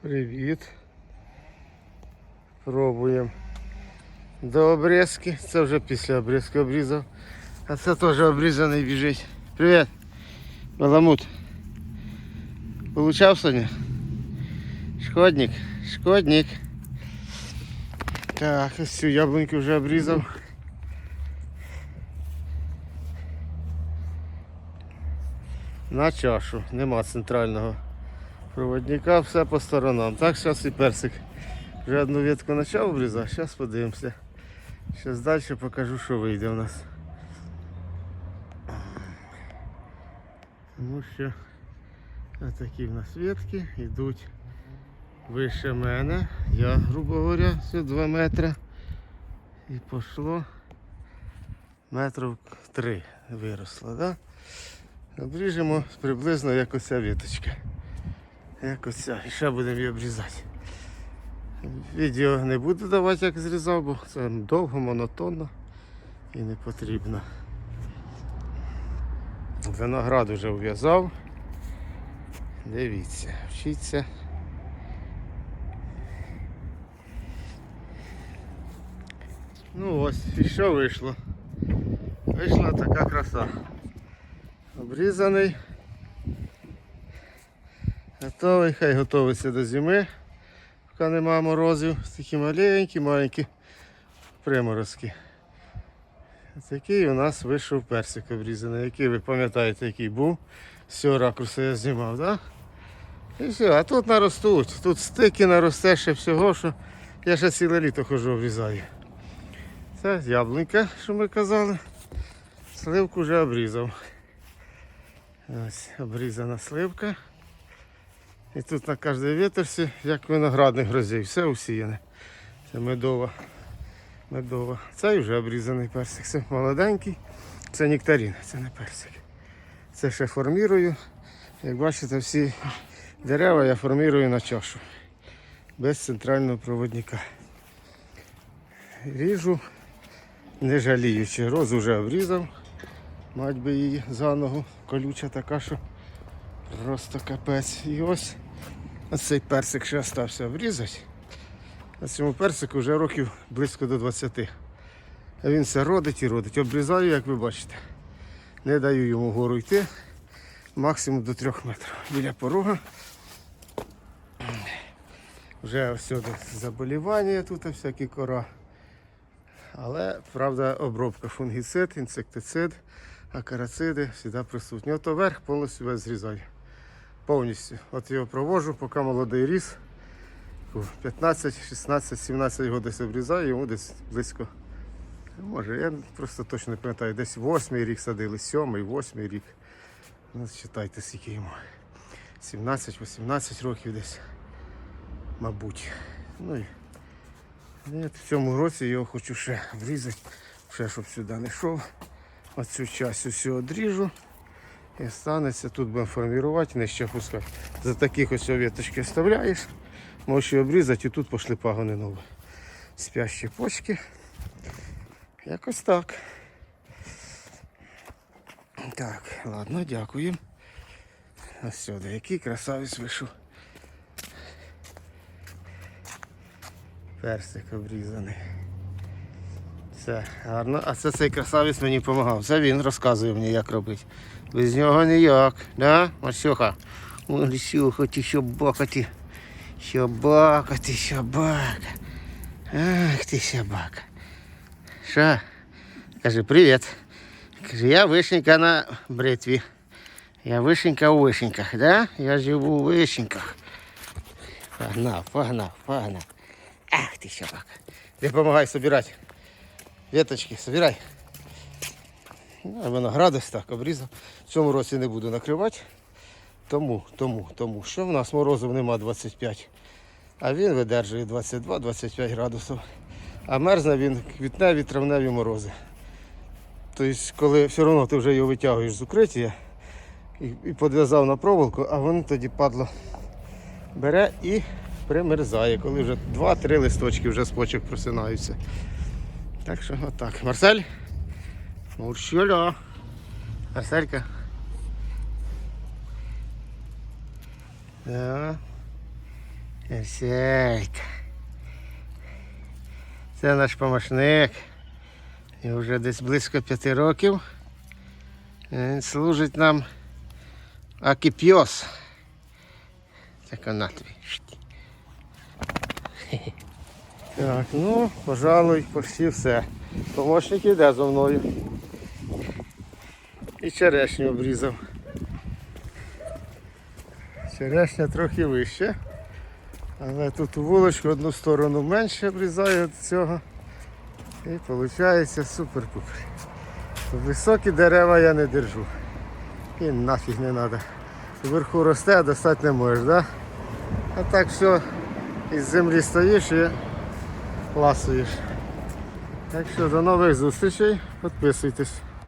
Привіт. Пробуємо. До обрізки. Це вже після обрізки обрізав. А це теж обрізаний біжить. Привіт. Баламут. Получав сьогодні? Шкодник. Шкодник. Так, ось цю яблуньку вже обрізав. На чашу. Нема центрального Проводника, все по сторонам. Так, зараз і персик. Вже одну ветку почав обрізати, зараз подивимося. Зараз далі покажу, що вийде у нас. Тому що такі в нас ветки йдуть вище мене. Я, грубо говоря, все 2 метри. І пішло метрів 3 виросло. Да? Обріжемо приблизно як оця віточка. Як оця. І ще будемо її обрізати. Відео не буду давати, як зрізав, бо це довго, монотонно і не потрібно. Виноград вже ув'язав. Дивіться, вчіться. Ну ось, і що вийшло? Вийшла така краса. Обрізаний. Готовий, хай готовиться до зими, поки нема морозів. Такі маленькі, маленькі приморозки. Такий у нас вийшов персик обрізаний, який ви пам'ятаєте, який був. З цього ракурсу я знімав, так? Да? І все, а тут наростуть. Тут стики наросте ще всього, що я ще ціле літо хожу обрізаю. Це яблунька, що ми казали. Сливку вже обрізав. Ось обрізана сливка. І тут на кожній вітерці, як виноградних грозів, все усіяне. Це медова. Медова. Цей вже обрізаний персик. Це молоденький. Це нектарин, це не персик. Це ще формірую. Як бачите, всі дерева я формірую на чашу. Без центрального проводника. Ріжу, не жаліючи. Розу вже обрізав. Мать би її за ногу. Колюча така, що просто капець. І ось оцей персик ще остався обрізати. На цьому персику вже років близько до 20. А він все родить і родить. Обрізаю, як ви бачите. Не даю йому вгору йти. Максимум до 3 метрів. Біля порога. Вже всюди заболівання тут всякі кора. Але, правда, обробка фунгіцид, інсектицид, акарациди завжди присутні. Ото верх повністю весь зрізаю. Повністю. От його провожу, поки молодий ріс. 15, 16, 17 років десь обрізаю, йому десь близько. Може, я просто точно не пам'ятаю, десь 8 рік садили, 7, 8 рік. Ну, читайте, скільки йому. 17-18 років десь. Мабуть. Ну і в цьому році його хочу ще врізати, ще щоб сюди не йшов. Оцю часть усю одріжу. І станеться, тут будемо формувати, нижче пускати. За таких ось веточки вставляєш, можеш її обрізати і тут пішли пагони нові. Спящі почки. Якось так. Так, ладно, дякую. Ось сюди, який красавець вийшов. Персик обрізаний. Все, гарно. А це цей красавець мені допомагав. Це він розказує мені, як робити. Без нього ніяк. Да? Марсюха? Марсюха, ти собака ти. Собака ти, собака. Ах ти собака. Що? Кажи привіт. Кажи, я вишенька на бритві. Я вишенька у вишеньках, да? Я живу у вишеньках. Погнав, погнав, погнав. Ах ты собака. Ты помогай Веточки, собирай. Ну, а так обрізав. В цьому році не буду накривати. Тому, тому, тому, що в нас морозів нема 25. А він видержує 22-25 градусів. А мерзне він квітневі, травневі морози. Тобто, коли все одно ти вже його витягуєш з укриття і, і підв'язав на проволоку, а він тоді падло бере і примерзає, коли вже 2-3 листочки вже з почок просинаються. Так що отак. Марсель? Мурщоля. Марселька. Да. Персейка. Це наш помощник. І вже десь близько п'яти років. Він служить нам акіпьос. Так вона тобі. Так, ну, пожалуй, почти все. Помощник іде зо мною. І черешню обрізав. Черешня трохи вище. Але тут у вуличку одну сторону менше обрізаю від цього. І виходить супер-пупер. Високі дерева я не держу. І нафіг не треба. Вверху росте, а достати не можеш, да? А так все, із землі стоїш і ласуєш. Так що до нових зустрічей, підписуйтесь.